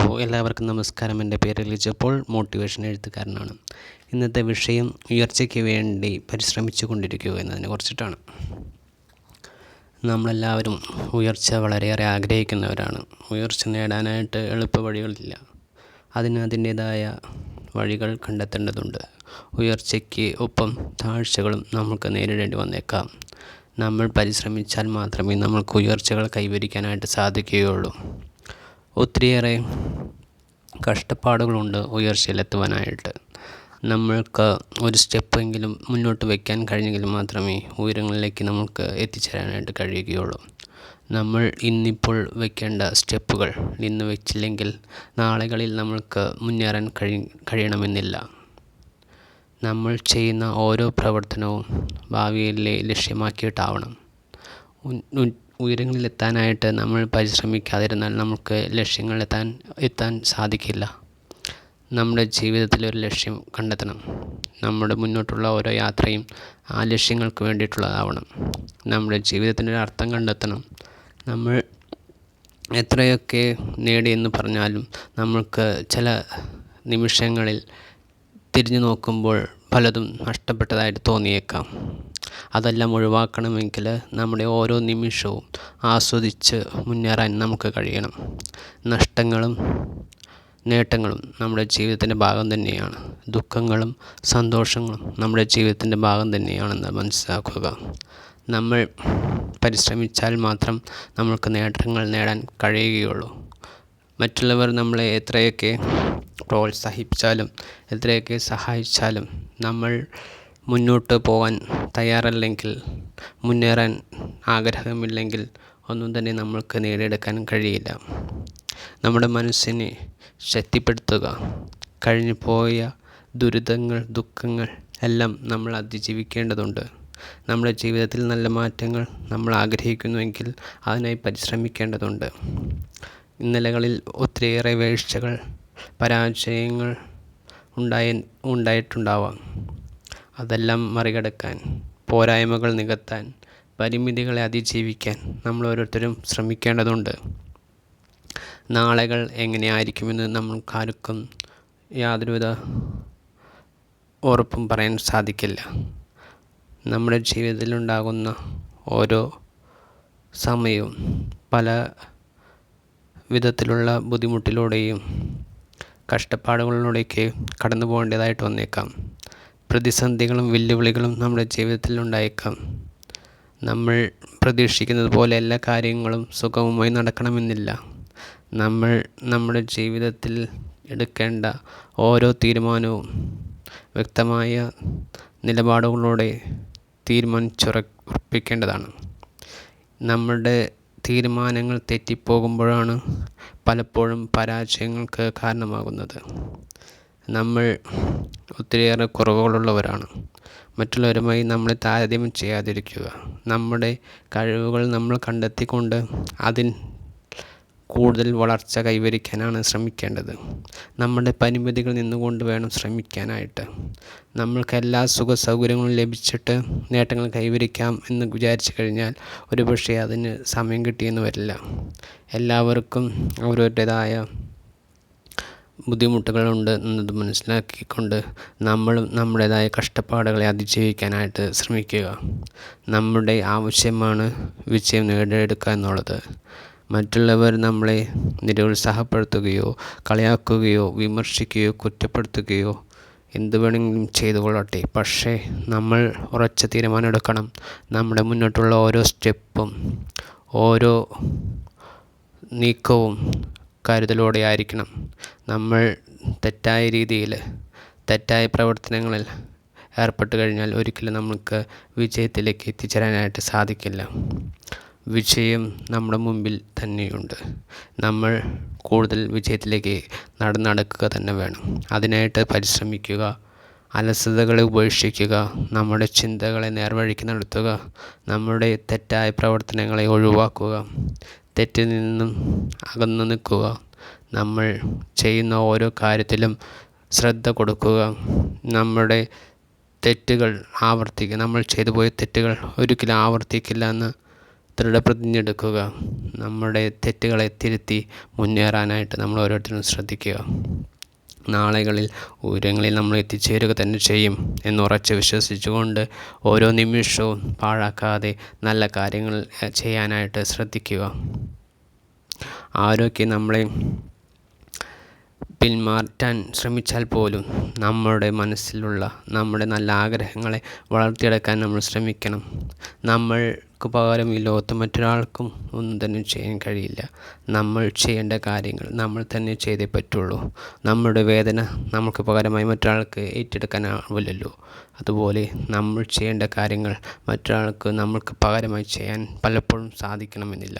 Hello എല്ലാവർക്കും നമസ്കാരം. എന്റെ പേര് ലിജപ്പോൾ മോട്ടിവേഷൻ എഴുത്തുകാരനാണ്. ഇന്നത്തെ വിഷയം ഉയർച്ചയ്ക്ക് വേണ്ടി പരിശ്രമിച്ചു കൊണ്ടിരിക്കുക എന്നതിനെ കുറിച്ചിട്ടാണ്. നമ്മളെല്ലാവരും ഉയർച്ച വളരെയേറെ ആഗ്രഹിക്കുന്നവരാണ്. ഉയർച്ച നേടാനായിട്ട് എളുപ്പ വഴികളില്ല അതിന് അതിന്റേതായ വഴികൾ കണ്ടെത്തേണ്ടതുണ്ട്. ഉയർച്ചയ്ക്ക് ഒപ്പം താഴ്ചകളും നമുക്ക് നേരിടേണ്ടി വന്നേക്കാം. നമ്മൾ പരിശ്രമിച്ചാൽ മാത്രമേ നമുക്ക് ഉയർച്ചകൾ കൈവരിക്കാനായിട്ട് സാധിക്കുകയുള്ളൂ. ഒത്തിരിയേറെ കഷ്ടപ്പാടുകളുണ്ട് ഉയർച്ചയിലെത്തുവാനായിട്ട്. നമ്മൾക്ക് ഒരു സ്റ്റെപ്പെങ്കിലും മുന്നോട്ട് വയ്ക്കാൻ കഴിഞ്ഞെങ്കിൽ മാത്രമേ ഉയരങ്ങളിലേക്ക് നമുക്ക് എത്തിച്ചേരാനായിട്ട് കഴിയുകയുള്ളൂ. നമ്മൾ ഇന്നിപ്പോൾ വയ്ക്കേണ്ട സ്റ്റെപ്പുകൾ ഇന്ന് വെച്ചില്ലെങ്കിൽ നാളുകളിൽ നമ്മൾക്ക് മുന്നേറാൻ കഴി കഴിയണമെന്നില്ല. നമ്മൾ ചെയ്യുന്ന ഓരോ പ്രവർത്തനവും ഭാവിയിലെ ലക്ഷ്യമാക്കിയിട്ടാവണം. ഉയരങ്ങളിലെത്താനായിട്ട് നമ്മൾ പരിശ്രമിക്കാതിരുന്നാൽ നമുക്ക് ലക്ഷ്യങ്ങളിലെത്താൻ എത്താൻ സാധിക്കില്ല. നമ്മുടെ ജീവിതത്തിൽ ഒരു ലക്ഷ്യം കണ്ടെത്തണം. നമ്മുടെ മുന്നോട്ടുള്ള ഓരോ യാത്രയും ആ ലക്ഷ്യങ്ങൾക്ക് വേണ്ടിയിട്ടുള്ളതാവണം. നമ്മുടെ ജീവിതത്തിന്റെ ഒരു അർത്ഥം കണ്ടെത്തണം. നമ്മൾ എത്രയൊക്കെ നേടിയെന്ന് പറഞ്ഞാലും നമ്മൾക്ക് ചില നിമിഷങ്ങളിൽ തിരിഞ്ഞു നോക്കുമ്പോൾ പലതും നഷ്ടപ്പെട്ടതായിട്ട് തോന്നിയേക്കാം. അതെല്ലാം ഒഴിവാക്കണമെങ്കിൽ നമ്മുടെ ഓരോ നിമിഷവും ആസ്വദിച്ച് മുന്നേറാൻ നമുക്ക് കഴിയണം. നഷ്ടങ്ങളും നേട്ടങ്ങളും നമ്മുടെ ജീവിതത്തിന്റെ ഭാഗം തന്നെയാണ്. ദുഃഖങ്ങളും സന്തോഷങ്ങളും നമ്മുടെ ജീവിതത്തിന്റെ ഭാഗം തന്നെയാണെന്ന് മനസ്സിലാക്കുക. നമ്മൾ പരിശ്രമിച്ചാൽ മാത്രം നമ്മൾക്ക് നേട്ടങ്ങൾ നേടാൻ കഴിയുകയുള്ളൂ. മറ്റുള്ളവർ നമ്മളെ എത്രയൊക്കെ പ്രോത്സാഹിപ്പിച്ചാലും എത്രയൊക്കെ സഹായിച്ചാലും നമ്മൾ മുന്നോട്ട് പോകാൻ തയ്യാറല്ലെങ്കിൽ മുന്നേറാൻ ആഗ്രഹമില്ലെങ്കിൽ ഒന്നും തന്നെ നമ്മൾക്ക് നേടിയെടുക്കാൻ കഴിയില്ല. നമ്മുടെ മനസ്സിനെ ശക്തിപ്പെടുത്തുക. കഴിഞ്ഞു പോയ ദുരിതങ്ങൾ ദുഃഖങ്ങൾ എല്ലാം നമ്മൾ അതിജീവിക്കേണ്ടതുണ്ട്. നമ്മുടെ ജീവിതത്തിൽ നല്ല മാറ്റങ്ങൾ നമ്മൾ ആഗ്രഹിക്കുന്നുവെങ്കിൽ അതിനായി പരിശ്രമിക്കേണ്ടതുണ്ട്. ഇന്നലകളിൽ ഒത്തിരിയേറെ വീഴ്ചകൾ പരാജയങ്ങൾ ഉണ്ടായി ഉണ്ടായിട്ടുണ്ടാവാം. അതെല്ലാം മറികടക്കാൻ പോരായ്മകൾ നികത്താൻ പരിമിതികളെ അതിജീവിക്കാൻ നമ്മൾ ഓരോരുത്തരും ശ്രമിക്കേണ്ടതുണ്ട്. നാളുകൾ എങ്ങനെയായിരിക്കുമെന്ന് നമ്മൾക്കാർക്കും യാതൊരുവിധ ഉറപ്പും പറയാൻ സാധിക്കില്ല. നമ്മുടെ ജീവിതത്തിലുണ്ടാകുന്ന ഓരോ സമയവും പല വിധത്തിലുള്ള ബുദ്ധിമുട്ടിലൂടെയും കഷ്ടപ്പാടുകളിലൂടെയൊക്കെ കടന്നു പോകേണ്ടതായിട്ട് വന്നേക്കാം. പ്രതിസന്ധികളും വെല്ലുവിളികളും നമ്മുടെ ജീവിതത്തിൽ ഉണ്ടായേക്കാം. നമ്മൾ പ്രതീക്ഷിക്കുന്നത് പോലെ എല്ലാ കാര്യങ്ങളും സുഗമമായി നടക്കണമെന്നില്ല. നമ്മൾ നമ്മുടെ ജീവിതത്തിൽ എടുക്കേണ്ട ഓരോ തീരുമാനവും വ്യക്തമായ നിലപാടുകളോടെ തീരുമാനിച്ചുറപ്പിക്കേണ്ടതാണ്. നമ്മുടെ തീരുമാനങ്ങൾ തെറ്റിപ്പോകുമ്പോഴാണ് പലപ്പോഴും പരാജയങ്ങൾക്ക് കാരണമാകുന്നത്. നമ്മൾ ഒത്തിരിയേറെ കുറവുകളുള്ളവരാണ്. മറ്റുള്ളവരുമായി നമ്മളെ താരതമ്യം ചെയ്യാതിരിക്കുക. നമ്മുടെ കഴിവുകൾ നമ്മൾ കണ്ടെത്തിക്കൊണ്ട് അതിൽ കൂടുതൽ വളർച്ച കൈവരിക്കാനാണ് ശ്രമിക്കേണ്ടത്. നമ്മുടെ പരിമിതികൾ നിന്നുകൊണ്ട് വേണം ശ്രമിക്കാനായിട്ട്. നമ്മൾക്ക് എല്ലാ സുഖ സൗകര്യങ്ങളും ലഭിച്ചിട്ട് നേട്ടങ്ങൾ കൈവരിക്കാം എന്ന് വിചാരിച്ചു കഴിഞ്ഞാൽ ഒരു പക്ഷേ അതിന് സമയം കിട്ടിയെന്ന് വരില്ല. എല്ലാവർക്കും അവരവരുടേതായ ബുദ്ധിമുട്ടുകളുണ്ട് എന്നത് മനസ്സിലാക്കിക്കൊണ്ട് നമ്മളും നമ്മുടേതായ കഷ്ടപ്പാടുകളെ അതിജീവിക്കാനായിട്ട് ശ്രമിക്കുക. നമ്മുടെ ആവശ്യമാണ് വിജയം നേടിയെടുക്കുക എന്നുള്ളത്. മറ്റുള്ളവർ നമ്മളെ നിരുത്സാഹപ്പെടുത്തുകയോ കളിയാക്കുകയോ വിമർശിക്കുകയോ കുറ്റപ്പെടുത്തുകയോ എന്ത് വേണമെങ്കിലും ചെയ്തു കൊള്ളട്ടെ പക്ഷേ നമ്മൾ ഉറച്ച തീരുമാനമെടുക്കണം. നമ്മുടെ മുന്നോട്ടുള്ള ഓരോ സ്റ്റെപ്പും ഓരോ നീക്കവും കരുതലോടെ ആയിരിക്കണം നമ്മൾ തെറ്റായ രീതിയിൽ തെറ്റായ പ്രവർത്തനങ്ങളിൽ ഏർപ്പെട്ട് കഴിഞ്ഞാൽ ഒരിക്കലും നമുക്ക് വിജയത്തിലേക്ക് എത്തിച്ചേരാനായിട്ട് സാധിക്കില്ല. വിജയം നമ്മുടെ മുമ്പിൽ തന്നെയുണ്ട്. നമ്മൾ കൂടുതൽ വിജയത്തിലേക്ക് നടന്നടക്കുക തന്നെ വേണം. അതിനായിട്ട് പരിശ്രമിക്കുക അലസതകളെ ഉപേക്ഷിക്കുക നമ്മുടെ ചിന്തകളെ നേർവഴിക്ക് നടത്തുക നമ്മുടെ തെറ്റായ പ്രവർത്തനങ്ങളെ ഒഴിവാക്കുക തെറ്റിൽ നിന്നും അകന്നു നിൽക്കുക. നമ്മൾ ചെയ്യുന്ന ഓരോ കാര്യത്തിലും ശ്രദ്ധ കൊടുക്കുക. നമ്മുടെ തെറ്റുകൾ ആവർത്തിക്കുക. നമ്മൾ ചെയ്തു പോയ തെറ്റുകൾ ഒരിക്കലും ആവർത്തിക്കില്ല എന്ന് ദൃഢപ്രതിജ്ഞ എടുക്കുക നമ്മുടെ തെറ്റുകളെ തിരുത്തി മുന്നേറാനായിട്ട് നമ്മൾ ഓരോരുത്തരും ശ്രദ്ധിക്കുക. നാളുകളിൽ ഉയരങ്ങളിൽ നമ്മൾ എത്തിച്ചേരുക തന്നെ ചെയ്യും എന്നുറച്ച് വിശ്വസിച്ചുകൊണ്ട് ഓരോ നിമിഷവും പാഴാക്കാതെ നല്ല കാര്യങ്ങൾ ചെയ്യാനായിട്ട് ശ്രദ്ധിക്കുക. ആരൊക്കെ നമ്മളെ പിന്മാറ്റാൻ ശ്രമിച്ചാൽ പോലും നമ്മുടെ മനസ്സിലുള്ള നമ്മുടെ നല്ല ആഗ്രഹങ്ങളെ വളർത്തിയെടുക്കാൻ നമ്മൾ ശ്രമിക്കണം. നമ്മൾക്ക് പകരം ഈ ലോകത്ത് മറ്റൊരാൾക്കും ഒന്നും തന്നെ ചെയ്യാൻ കഴിയില്ല. നമ്മൾ ചെയ്യേണ്ട കാര്യങ്ങൾ നമ്മൾ തന്നെ ചെയ്തേ പറ്റുള്ളൂ. നമ്മുടെ വേദന നമുക്ക് പകരമായി മറ്റൊരാൾക്ക് ഏറ്റെടുക്കാനാവില്ലല്ലോ. അതുപോലെ നമ്മൾ ചെയ്യേണ്ട കാര്യങ്ങൾ മറ്റൊരാൾക്ക് നമ്മൾക്ക് പകരമായി ചെയ്യാൻ പലപ്പോഴും സാധിക്കണമെന്നില്ല.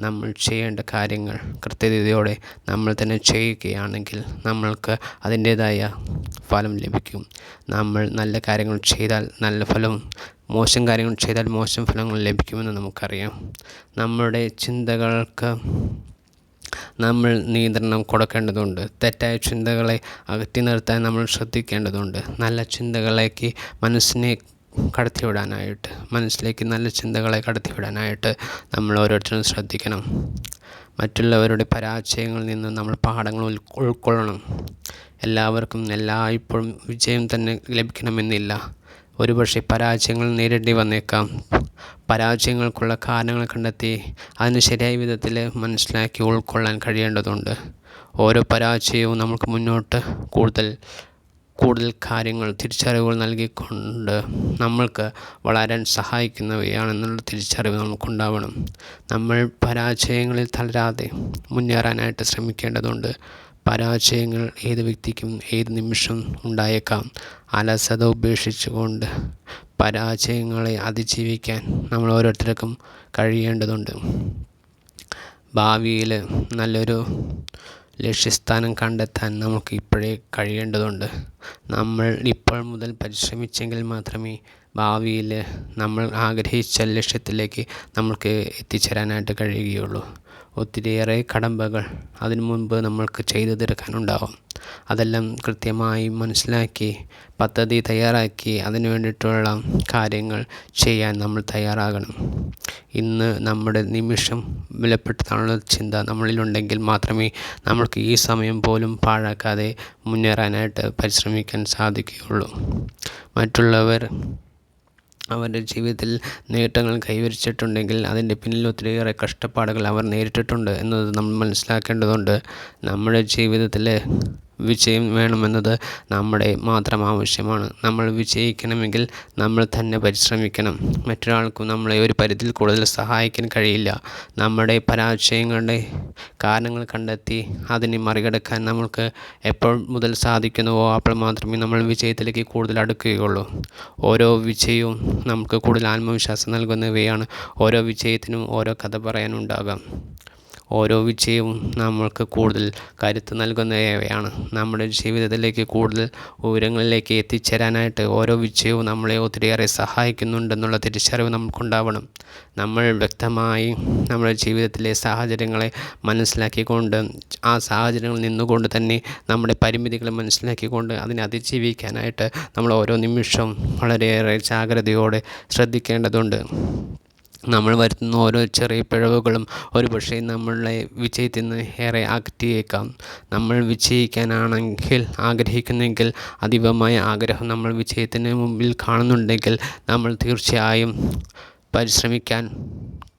നമ്മൾ ചെയ്യേണ്ട കാര്യങ്ങൾ കൃത്യതയോടെ നമ്മൾ തന്നെ ചെയ്യുകയാണെങ്കിൽ നമ്മൾക്ക് അതിന്റേതായ ഫലം ലഭിക്കും. നമ്മൾ നല്ല കാര്യങ്ങൾ ചെയ്താൽ നല്ല ഫലവും മോശം കാര്യങ്ങൾ ചെയ്താൽ മോശം ഫലങ്ങൾ ലഭിക്കുമെന്ന് നമുക്കറിയാം. നമ്മുടെ ചിന്തകൾക്ക് നമ്മൾ നിയന്ത്രണം കൊടുക്കേണ്ടതുണ്ട്. തെറ്റായ ചിന്തകളെ അകറ്റി നിർത്താൻ നമ്മൾ ശ്രദ്ധിക്കേണ്ടതുണ്ട്. നല്ല ചിന്തകളേക്ക് മനസ്സിനെ കടത്തിവിടാനായിട്ട് മനസ്സിലേക്ക് നല്ല ചിന്തകളെ കടത്തിവിടാനായിട്ട് നമ്മൾ ഓരോരുത്തരും ശ്രദ്ധിക്കണം. മറ്റുള്ളവരുടെ പരാജയങ്ങളിൽ നിന്ന് നമ്മൾ പാഠങ്ങൾ ഉൾക്കൊള്ളണം. എല്ലാവർക്കും എല്ലായ്പ്പോഴും വിജയം തന്നെ ലഭിക്കണമെന്നില്ല. ഒരുപക്ഷെ പരാജയങ്ങൾ നേരിടേണ്ടി വന്നേക്കാം. പരാജയങ്ങൾക്കുള്ള കാരണങ്ങൾ കണ്ടെത്തി അതിന് ശരിയായ വിധത്തിൽ മനസ്സിലാക്കി ഉൾക്കൊള്ളാൻ കഴിയേണ്ടതുണ്ട്. ഓരോ പരാജയവും നമുക്ക് മുന്നോട്ട് കൂടുതൽ കൂടുതൽ കാര്യങ്ങൾ തിരിച്ചറിവുകൾ നൽകിക്കൊണ്ട് നമ്മൾക്ക് വളരാൻ സഹായിക്കുന്നവയാണെന്നുള്ള തിരിച്ചറിവ് നമുക്കുണ്ടാവണം. നമ്മൾ പരാജയങ്ങളിൽ തളരാതെ മുന്നേറാനായിട്ട് ശ്രമിക്കേണ്ടതുണ്ട്. പരാജയങ്ങൾ ഏത് വ്യക്തിക്കും ഏത് നിമിഷം ഉണ്ടായേക്കാം. അലസത ഉപേക്ഷിച്ചുകൊണ്ട് പരാജയങ്ങളെ അതിജീവിക്കാൻ നമ്മൾ ഓരോരുത്തർക്കും കഴിയേണ്ടതുണ്ട്. ഭാവിയിൽ നല്ലൊരു ലക്ഷ്യസ്ഥാനം കണ്ടെത്താൻ നമുക്ക് ഇപ്പോഴേ കഴിയേണ്ടതുണ്ട്. നമ്മൾ ഇപ്പോൾ മുതൽ പരിശ്രമിച്ചെങ്കിൽ മാത്രമേ ഭാവിയിൽ നമ്മൾ ആഗ്രഹിച്ച ലക്ഷ്യത്തിലേക്ക് നമുക്ക് എത്തിച്ചേരാനായിട്ട് കഴിയുകയുള്ളൂ. ഒത്തിരിയേറെ കടമ്പകൾ അതിനു മുൻപ് നമ്മൾക്ക് ചെയ്തു തീർക്കാനുണ്ടാവും. അതെല്ലാം കൃത്യമായി മനസ്സിലാക്കി പദ്ധതി തയ്യാറാക്കി അതിനു വേണ്ടിയിട്ടുള്ള കാര്യങ്ങൾ ചെയ്യാൻ നമ്മൾ തയ്യാറാകണം. ഇന്ന് നമ്മുടെ നിമിഷം വിലപ്പെട്ടതാണുള്ള ചിന്ത നമ്മളിലുണ്ടെങ്കിൽ മാത്രമേ നമ്മൾക്ക് ഈ സമയം പോലും പാഴാക്കാതെ മുന്നേറാനായിട്ട് പരിശ്രമിക്കാൻ സാധിക്കുകയുള്ളൂ. മറ്റുള്ളവർ അവരുടെ ജീവിതത്തിൽ നേട്ടങ്ങൾ കൈവരിച്ചിട്ടുണ്ടെങ്കിൽ അതിന്റെ പിന്നിൽ ഒത്തിരിയേറെ കഷ്ടപ്പാടുകൾ അവർ നേരിട്ടിട്ടുണ്ട് എന്നത് നമ്മൾ മനസ്സിലാക്കേണ്ടതുണ്ട്. നമ്മുടെ ജീവിതത്തിൽ വിജയം വേണമെന്നത് നമ്മുടെ മാത്രം ആവശ്യമാണ്. നമ്മൾ വിജയിക്കണമെങ്കിൽ നമ്മൾ തന്നെ പരിശ്രമിക്കണം. മറ്റൊരാൾക്കും നമ്മളെ ഒരു പരിധിയിൽ കൂടുതൽ സഹായിക്കാൻ കഴിയില്ല. നമ്മുടെ പരാജയങ്ങളുടെ കാരണങ്ങൾ കണ്ടെത്തി അതിനെ മറികടക്കാൻ നമ്മൾക്ക് എപ്പോൾ മുതൽ സാധിക്കുന്നുവോ അപ്പോൾ മാത്രമേ നമ്മൾ വിജയത്തിലേക്ക് കൂടുതൽ അടുക്കുകയുള്ളൂ. ഓരോ വിജയവും നമുക്ക് കൂടുതൽ ആത്മവിശ്വാസം നൽകുന്നവയാണ്. ഓരോ വിജയത്തിനും ഓരോ കഥ പറയാനുണ്ടാകാം. ഓരോ വിജയവും നമ്മൾക്ക് കൂടുതൽ കരുത്ത് നൽകുന്നവയാണ്. നമ്മുടെ ജീവിതത്തിലേക്ക് കൂടുതൽ ഉയരങ്ങളിലേക്ക് എത്തിച്ചേരാനായിട്ട് ഓരോ വിജയവും നമ്മളെ ഒത്തിരിയേറെ സഹായിക്കുന്നുണ്ടെന്നുള്ള തിരിച്ചറിവ് നമുക്കുണ്ടാവണം നമ്മൾ വ്യക്തമായി നമ്മുടെ ജീവിതത്തിലെ സാഹചര്യങ്ങളെ മനസ്സിലാക്കിക്കൊണ്ട് ആ സാഹചര്യങ്ങളിൽ നിന്നുകൊണ്ട് തന്നെ നമ്മുടെ പരിമിതികൾ മനസ്സിലാക്കിക്കൊണ്ട് അതിനെ അതിജീവിക്കാനായിട്ട് നമ്മൾ ഓരോ നിമിഷവും വളരെയേറെ ജാഗ്രതയോടെ ശ്രദ്ധിക്കേണ്ടതുണ്ട്. നമ്മൾ വരുത്തുന്ന ഓരോ ചെറിയ പിഴവുകളും ഒരുപക്ഷെ നമ്മളെ വിജയത്തിൽ നിന്ന് ഏറെ അകറ്റിയേക്കാം. നമ്മൾ വിജയിക്കാനാണെങ്കിൽ ആഗ്രഹിക്കുന്നെങ്കിൽ അതീവമായ ആഗ്രഹം നമ്മൾ വിജയത്തിന് മുമ്പിൽ കാണുന്നുണ്ടെങ്കിൽ നമ്മൾ തീർച്ചയായും പരിശ്രമിക്കാൻ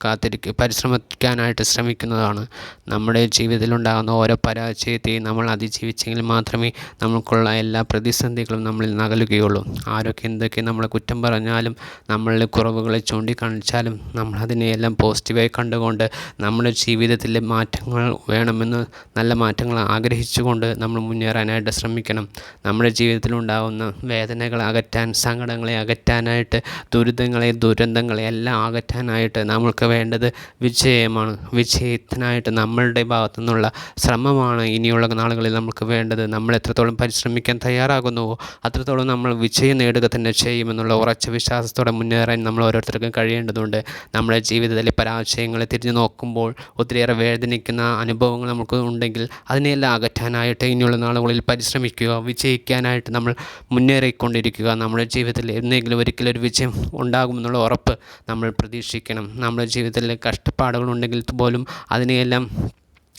കാത്തിരിക്കും പരിശ്രമിക്കാനായിട്ട് ശ്രമിക്കുന്നതാണ്. നമ്മുടെ ജീവിതത്തിലുണ്ടാകുന്ന ഓരോ പരാജയത്തെയും നമ്മൾ അതിജീവിച്ചെങ്കിൽ മാത്രമേ നമുക്കുള്ള എല്ലാ പ്രതിസന്ധികളും നമ്മളിൽ നകലുകയുള്ളൂ. ആരൊക്കെ എന്തൊക്കെ നമ്മളെ കുറ്റം പറഞ്ഞാലും നമ്മളുടെ കുറവുകളെ ചൂണ്ടിക്കാണിച്ചാലും നമ്മൾ അതിനെയെല്ലാം പോസിറ്റീവായി കണ്ടുകൊണ്ട് നമ്മുടെ ജീവിതത്തിലെ മാറ്റങ്ങൾ വേണമെന്ന് നല്ല മാറ്റങ്ങൾ ആഗ്രഹിച്ചുകൊണ്ട് നമ്മൾ മുന്നേറാനായിട്ട് ശ്രമിക്കണം. നമ്മുടെ ജീവിതത്തിലുണ്ടാകുന്ന വേദനകളെ അകറ്റാൻ സങ്കടങ്ങളെ അകറ്റാനായിട്ട് ദുരിതങ്ങളെ ദുരന്തങ്ങളെ എല്ലാം അകറ്റാനായിട്ട് നമ്മൾക്ക് വേണ്ടത് വിജയമാണ്. വിജയത്തിനായിട്ട് നമ്മൾ നമ്മളുടെ ഭാഗത്തു നിന്നുള്ള ശ്രമമാണ് ഇനിയുള്ള നാളുകളിൽ നമുക്ക് വേണ്ടത്. നമ്മൾ എത്രത്തോളം പരിശ്രമിക്കാൻ തയ്യാറാകുന്നുവോ അത്രത്തോളം നമ്മൾ വിജയം നേടുക തന്നെ ചെയ്യുമെന്നുള്ള ഉറച്ച വിശ്വാസത്തോടെ മുന്നേറാൻ നമ്മൾ ഓരോരുത്തർക്കും കഴിയേണ്ടതുണ്ട്. നമ്മുടെ ജീവിതത്തിലെ പരാജയങ്ങളെ തിരിഞ്ഞു നോക്കുമ്പോൾ ഒത്തിരിയേറെ വേദനിക്കുന്ന അനുഭവങ്ങൾ നമുക്ക് ഉണ്ടെങ്കിൽ അതിനെല്ലാം അകറ്റാനായിട്ട് ഇനിയുള്ള നാളുകളിൽ പരിശ്രമിക്കുക വിജയിക്കാനായിട്ട് നമ്മൾ മുന്നേറിക്കൊണ്ടിരിക്കുക. നമ്മുടെ ജീവിതത്തിൽ എന്തെങ്കിലും ഒരിക്കലും ഒരു വിജയം ഉണ്ടാകുമെന്നുള്ള ഉറപ്പ് നമ്മൾ പ്രതീക്ഷിക്കണം. നമ്മുടെ ജീവിതത്തിൽ കഷ്ടപ്പാടുകളുണ്ടെങ്കിൽ പോലും അതിനെയെല്ലാം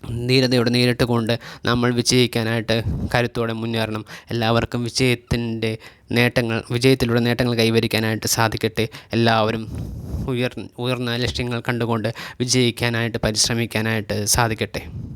ധീരതയോടെ നേരിട്ട് കൊണ്ട് നമ്മൾ വിജയിക്കാനായിട്ട് കരുത്തോടെ മുന്നേറണം. എല്ലാവർക്കും വിജയത്തിന്റെ നേട്ടങ്ങൾ വിജയത്തിലൂടെ നേട്ടങ്ങൾ കൈവരിക്കാനായിട്ട് സാധിക്കട്ടെ. എല്ലാവരും ഉയർ ഉയർന്ന ലക്ഷ്യങ്ങൾ കണ്ടുകൊണ്ട് വിജയിക്കാനായിട്ട് പരിശ്രമിക്കാനായിട്ട് സാധിക്കട്ടെ.